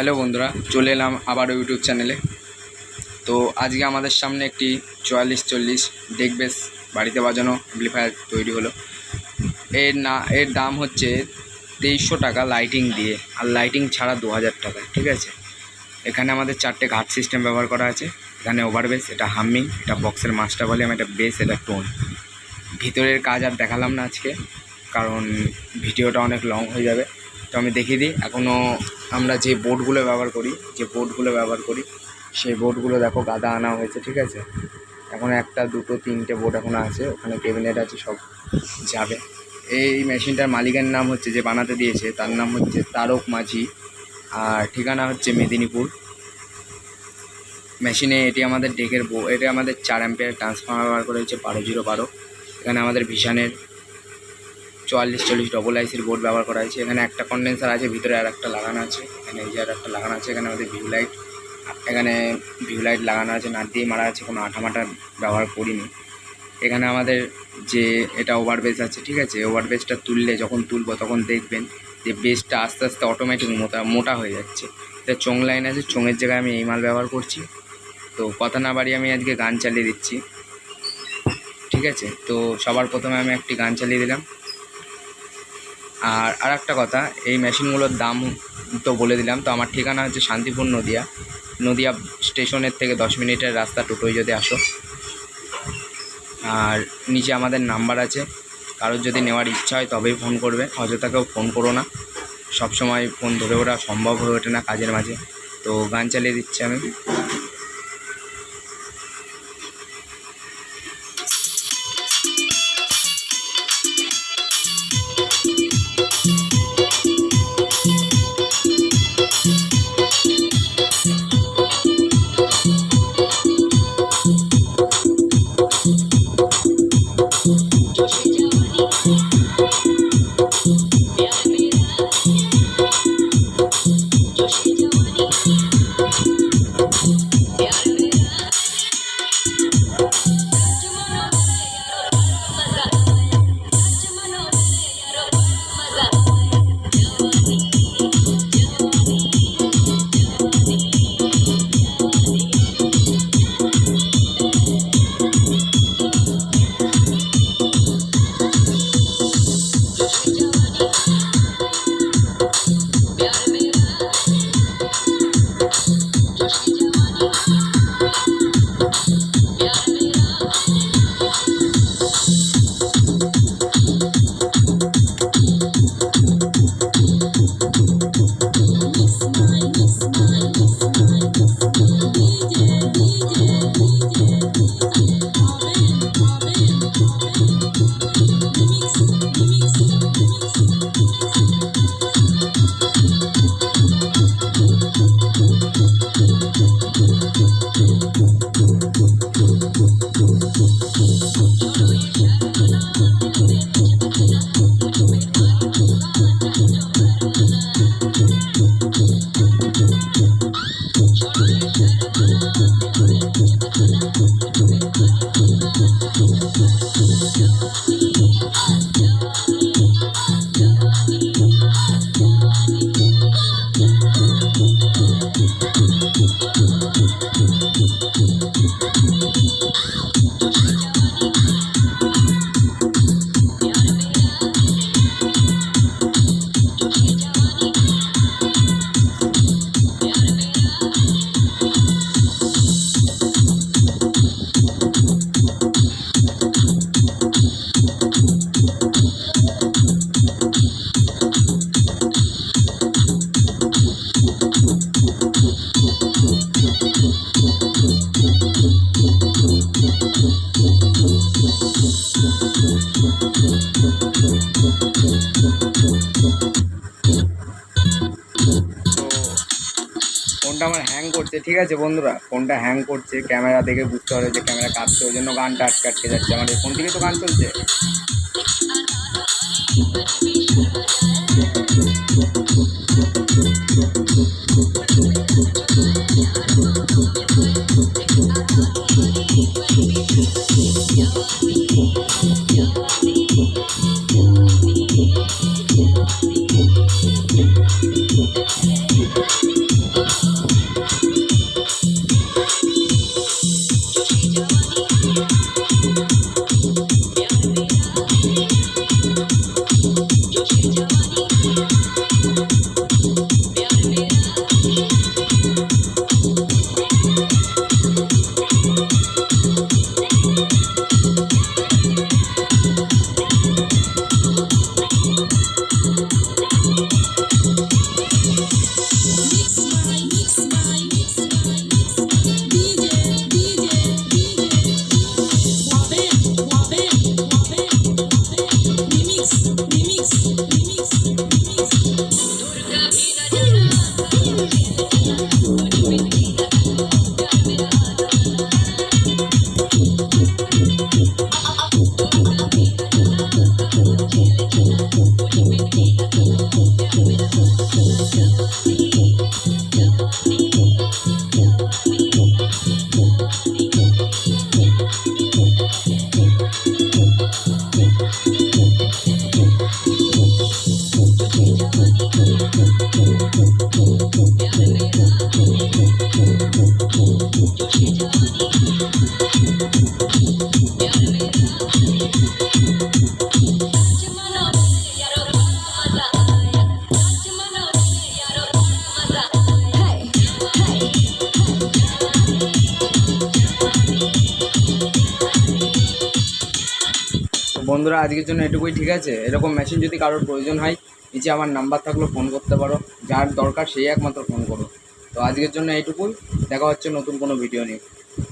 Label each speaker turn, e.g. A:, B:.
A: Hello বন্ধুরা, চলে এলাম আবারও ইউটিউব চ্যানেলে। তো আজকে আমাদের সামনে একটি চুয়াল্লিশ চল্লিশ ডেক বেস বাড়িতে বাজানো অ্যাম্পলিফায়ার তৈরি হলো। এর না, এর দাম হচ্ছে তেইশশো টাকা লাইটিং দিয়ে, আর লাইটিং ছাড়া দু হাজার টাকা, ঠিক আছে? এখানে আমাদের চারটে ঘাট সিস্টেম ব্যবহার করা আছে। এখানে ওভার বেস এটা হামিং এটা বক্সের মাস্টার ভলিউম এটা বেস এটা টোন ভিতরের কাজ আর দেখালাম না আজকে, কারণ ভিডিওটা অনেক লং হয়ে যাবে। তো আমি দেখিয়ে দিই এখনও আমরা যে বোর্ডগুলো ব্যবহার করি, যে বোর্ডগুলো ব্যবহার করি, সেই বোর্ডগুলো দেখো গাদা আনা হয়েছে, ঠিক আছে? এখন একটা, দুটো, তিনটে বোর্ড এখন আছে, ওখানে ক্যাবিনেট আছে, সব যাবে। এই মেশিনটার মালিকের নাম হচ্ছে, যে বানাতে দিয়েছে, তার নাম হচ্ছে তারক মাঝি, আর ঠিকানা হচ্ছে মেদিনীপুর। মেশিনে এটি আমাদের ডেকের বো এটি আমাদের চার অ্যাম্পিয়ার ট্রান্সফর্মার ব্যবহার করা হয়েছে, বারো জিরো বারো। এখানে আমাদের ভিশানের চুয়াল্লিশ, চল্লিশ ডবল আইসির বোর্ড ব্যবহার করা হয়েছে। এখানে একটা কন্ডেন্সার আছে, ভিতরে আর একটা লাগানো আছে। এখানে এই যে আর একটা লাগানো আছে, এখানে আমাদের ভিউ লাইট এখানে ভিউ লাইট লাগানো আছে, নাট দিয়ে মারা আছে, কোনো আঠা মাটা ব্যবহার করিনি। এখানে আমাদের যে এটা ওভার বেস আছে, ঠিক আছে? ওভার বেসটা তুললে যখন তুলবো তখন দেখবেন যে বেসটা আস্তে আস্তে অটোমেটিক মোটা মোটা হয়ে যাচ্ছে। এটা চোং লাইন আছে, চোঙের জায়গায় আমি এই মাল ব্যবহার করছি। তো কথা না বাড়ি আমি আজকে গান চালিয়ে দিচ্ছি। ঠিক আছে? তো সবার প্রথমে আমি একটি গান চালিয়ে দিলাম। আর আর একটা কথা, এই মেশিনগুলোর দাম তো বলে দিলাম, তো আমার ঠিকানা হচ্ছে শান্তিপুর নদিয়া। নদিয়া স্টেশনের থেকে দশ মিনিটের রাস্তা টোটোয় যদি আসো। আর নিচে আমাদের নাম্বার আছে, কারোর যদি নেওয়ার ইচ্ছা হয় তবেই ফোন করবে, অযথাকেও ফোন করো না। সবসময় ফোন ধরে ওঠা সম্ভব হয়ে ওঠে না কাজের মাঝে। তো গান চালিয়ে দিচ্ছি আমি। Thank you. ফোনটা আমার হ্যাং করছে, ঠিক আছে বন্ধুরা? ফোনটা হ্যাং করছে, ক্যামেরা দেখে বুঝতে পারবে যে ক্যামেরা কাটছে ওই জন্য গানটা আটকে আটকে যাচ্ছে। আমার এই ফোন থেকে তো গান চলছে।
B: like really বন্ধুরা, আজকের জন্য এটুকুই, ঠিক আছে? এরকম মেশিন যদি কারোর প্রয়োজন হয়, নিচে আমার নাম্বার থাকলে ফোন করতে পারো। যার দরকার, সেই একমাত্র ফোন করো তো আজকের জন্য এইটুকুই দেখা হচ্ছে নতুন কোনো ভিডিও নিয়ে।